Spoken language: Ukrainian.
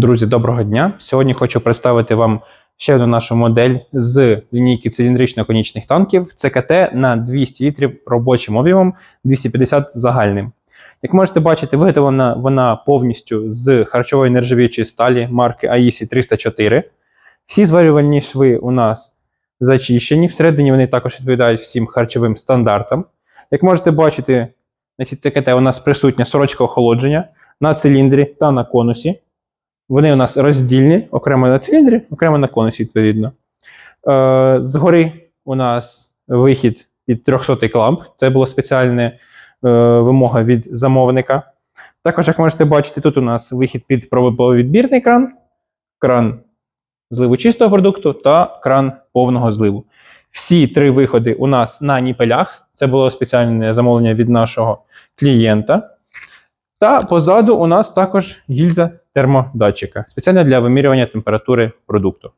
Друзі, доброго дня! Сьогодні хочу представити вам ще одну нашу модель з лінійки циліндрично-конічних танків ЦКТ на 200 літрів робочим об'ємом, 250 загальним. Як можете бачити, виготовлена вона повністю з харчової нержавіючої сталі марки AISI 304. Всі зварювальні шви у нас зачищені. Всередині вони також відповідають всім харчовим стандартам. Як можете бачити, на цій ЦКТ у нас присутня сорочка охолодження на циліндрі та на конусі. Вони у нас роздільні, окремо на циліндрі, окремо на конусі, відповідно. Е, згори у нас вихід під 300 кламп. Це була спеціальна е, вимога від замовника. Також, як можете бачити, тут у нас вихід під пробовідбірний кран, кран зливу чистого продукту та кран повного зливу. Всі три виходи у нас на ніпелях. Це було спеціальне замовлення від нашого клієнта. Та позаду у нас також гільза термодатчика, спеціально для вимірювання температури продукту.